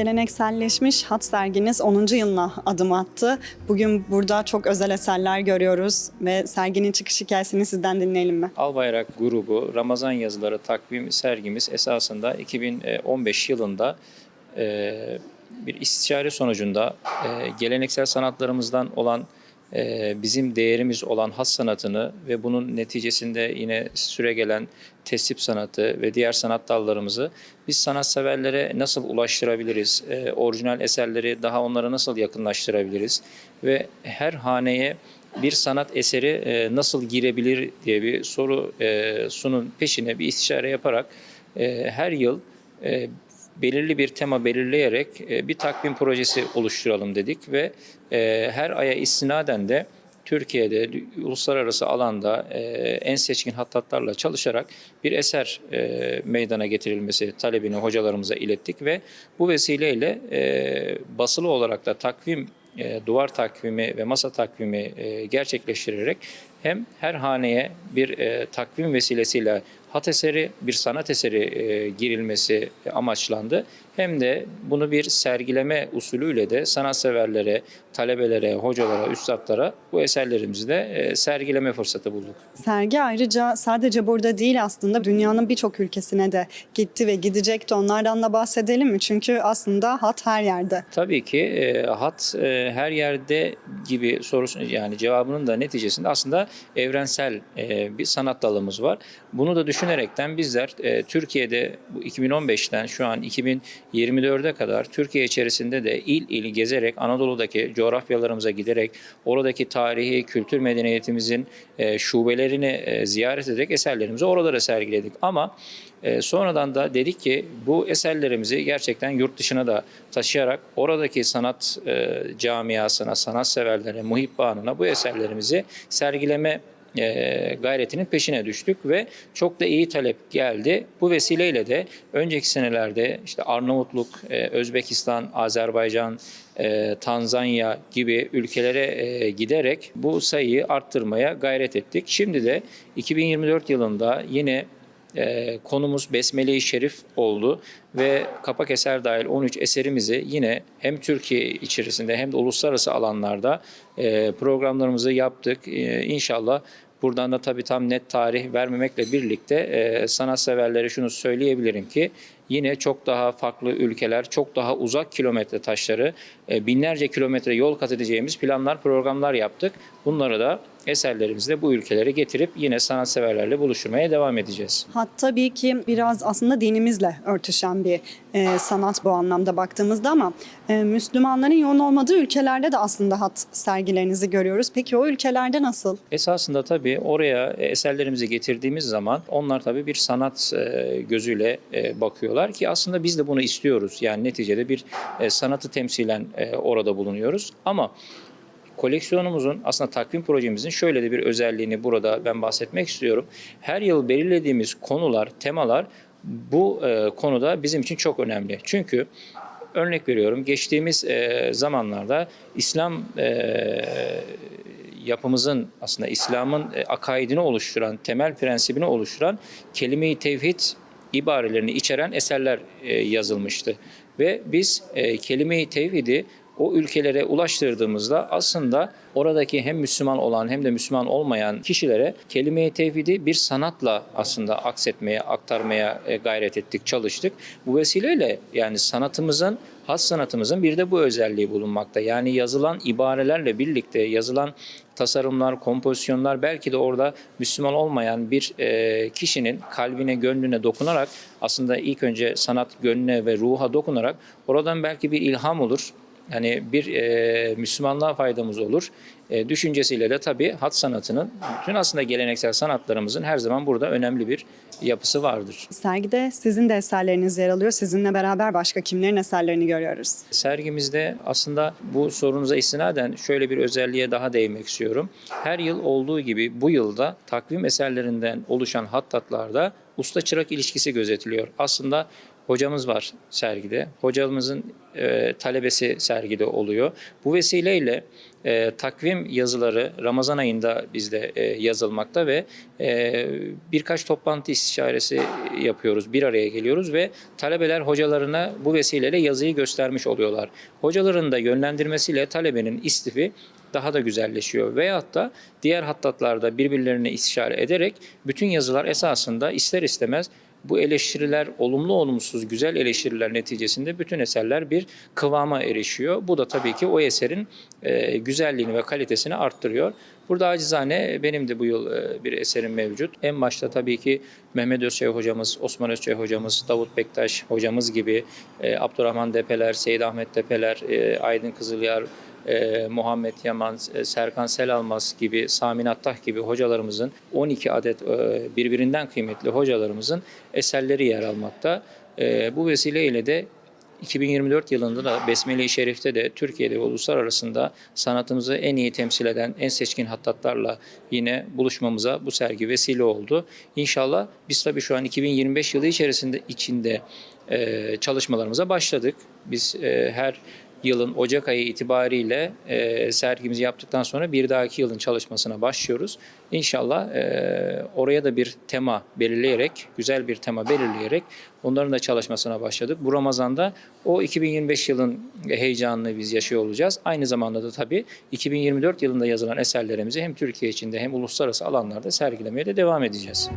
Gelenekselleşmiş hat serginiz 10. yılına adım attı. Bugün burada çok özel eserler görüyoruz ve serginin çıkış hikayesini sizden dinleyelim mi? Albayrak grubu Ramazan yazıları takvim sergimiz esasında 2015 yılında e, bir istişare sonucunda e, geleneksel sanatlarımızdan olan bizim değerimiz olan has sanatını ve bunun neticesinde yine süregelen tesip sanatı ve diğer sanat dallarımızı biz sanatseverlere nasıl ulaştırabiliriz? E, orijinal eserleri daha onlara nasıl yakınlaştırabiliriz? Ve her haneye bir sanat eseri e, nasıl girebilir diye bir soru e, sunun peşine bir istişare yaparak e, her yıl belirli bir tema belirleyerek e, bir takvim projesi oluşturalım dedik ve e, her aya istinaden de Türkiye'de uluslararası alanda e, en seçkin hattatlarla çalışarak bir eser meydana getirilmesi talebini hocalarımıza ilettik ve bu vesileyle basılı olarak da takvim duvar takvimi ve masa takvimi gerçekleştirerek hem her haneye bir e, takvim vesilesiyle hat eseri, bir sanat eseri e, girilmesi amaçlandı. Hem de bunu bir sergileme usulüyle de sanatseverlere, talebelere, hocalara, üstadlara bu eserlerimizi de e, sergileme fırsatı bulduk. Sergi ayrıca sadece burada değil aslında dünyanın birçok ülkesine de gitti ve gidecekti. Onlardan da bahsedelim mi? Çünkü aslında hat her yerde. Tabii ki e, hat e, her yerde gibi sorusu yani cevabının da neticesinde aslında evrensel e, bir sanat dalımız var. Bunu da düşünerekten bizler e, Türkiye'de bu 2015'ten şu an 2024'e kadar Türkiye içerisinde de il il gezerek Anadolu'daki coğrafyalarımıza giderek oradaki tarihi kültür medeniyetimizin e, şubelerini e, ziyaret ederek eserlerimizi oralara sergiledik. Ama e, sonradan da dedik ki bu eserlerimizi gerçekten yurt dışına da taşıyarak oradaki sanat e, camiasına, sanat severlere, muhibbanına bu eserlerimizi sergileme e, gayretinin peşine düştük ve çok da iyi talep geldi. Bu vesileyle de önceki senelerde işte Arnavutluk, e, Özbekistan, Azerbaycan, e, Tanzanya gibi ülkelere giderek bu sayıyı arttırmaya gayret ettik. Şimdi de 2024 yılında yine e, konumuz Besmele-i Şerif oldu ve kapak eser dahil 13 eserimizi yine hem Türkiye içerisinde hem de uluslararası alanlarda e, programlarımızı yaptık. E, inşallah buradan da tabii tam net tarih vermemekle birlikte e, sanatseverlere şunu söyleyebilirim ki yine çok daha farklı ülkeler, çok daha uzak kilometre taşları, e, binlerce kilometre yol kat edeceğimiz planlar, programlar yaptık. Bunları da eserlerimizle bu ülkelere getirip yine sanatseverlerle buluşturmaya devam edeceğiz. Hat tabii ki biraz aslında dinimizle örtüşen bir e, sanat bu anlamda baktığımızda ama e, Müslümanların yoğun olmadığı ülkelerde de aslında hat sergilerinizi görüyoruz. Peki o ülkelerde nasıl? Esasında tabii oraya eserlerimizi getirdiğimiz zaman onlar tabii bir sanat e, gözüyle e, bakıyorlar ki aslında biz de bunu istiyoruz. Yani neticede bir e, sanatı temsilen e, orada bulunuyoruz. Ama koleksiyonumuzun aslında takvim projemizin şöyle de bir özelliğini burada ben bahsetmek istiyorum. Her yıl belirlediğimiz konular, temalar bu e, konuda bizim için çok önemli. Çünkü örnek veriyorum geçtiğimiz e, zamanlarda İslam e, yapımızın aslında İslam'ın e, akaidini oluşturan, temel prensibini oluşturan kelime-i tevhid ibarelerini içeren eserler e, yazılmıştı. Ve biz e, kelime-i tevhidi o ülkelere ulaştırdığımızda aslında oradaki hem Müslüman olan hem de Müslüman olmayan kişilere kelime-i tevhidi bir sanatla aslında aksetmeye, aktarmaya e, gayret ettik, çalıştık. Bu vesileyle yani sanatımızın, has sanatımızın bir de bu özelliği bulunmakta. Yani yazılan ibarelerle birlikte yazılan tasarımlar, kompozisyonlar belki de orada Müslüman olmayan bir e, kişinin kalbine, gönlüne dokunarak aslında ilk önce sanat gönlüne ve ruha dokunarak oradan belki bir ilham olur. Yani bir e, Müslümanlığa faydamız olur. E, düşüncesiyle de tabii hat sanatının, bütün aslında geleneksel sanatlarımızın her zaman burada önemli bir yapısı vardır. Sergide sizin de eserleriniz yer alıyor. Sizinle beraber başka kimlerin eserlerini görüyoruz? Sergimizde aslında bu sorunuza istinaden şöyle bir özelliğe daha değinmek istiyorum. Her yıl olduğu gibi bu yılda takvim eserlerinden oluşan hattatlarda usta çırak ilişkisi gözetiliyor. Aslında hocamız var sergide. Hocamızın e, talebesi sergide oluyor. Bu vesileyle e, takvim yazıları Ramazan ayında bizde e, yazılmakta ve e, birkaç toplantı istişaresi yapıyoruz. Bir araya geliyoruz ve talebeler hocalarına bu vesileyle yazıyı göstermiş oluyorlar. Hocaların da yönlendirmesiyle talebenin istifi daha da güzelleşiyor. Veyahut da diğer hattatlarda birbirlerine istişare ederek bütün yazılar esasında ister istemez bu eleştiriler olumlu olumsuz güzel eleştiriler neticesinde bütün eserler bir kıvama erişiyor. Bu da tabii ki o eserin e, güzelliğini ve kalitesini arttırıyor. Burada acizane benim de bu yıl e, bir eserim mevcut. En başta tabii ki Mehmet Özçay hocamız, Osman Özçay hocamız, Davut Bektaş hocamız gibi e, Abdurrahman Depeler, Seyit Ahmet Depeler, e, Aydın Kızılyar, e, Muhammed Yaman, e, Serkan Selalmaz gibi, Sami Nattah gibi hocalarımızın 12 adet e, birbirinden kıymetli hocalarımızın eserleri yer almakta. E, bu vesileyle de 2024 yılında da Besmele-i Şerif'te de Türkiye'de ve uluslararasında sanatımızı en iyi temsil eden en seçkin hattatlarla yine buluşmamıza bu sergi vesile oldu. İnşallah biz tabii şu an 2025 yılı içerisinde içinde e, çalışmalarımıza başladık. Biz e, her yılın Ocak ayı itibariyle e, sergimizi yaptıktan sonra bir dahaki yılın çalışmasına başlıyoruz. İnşallah e, oraya da bir tema belirleyerek, güzel bir tema belirleyerek onların da çalışmasına başladık. Bu Ramazan'da o 2025 yılın heyecanını biz yaşıyor olacağız. Aynı zamanda da tabii 2024 yılında yazılan eserlerimizi hem Türkiye içinde hem uluslararası alanlarda sergilemeye de devam edeceğiz.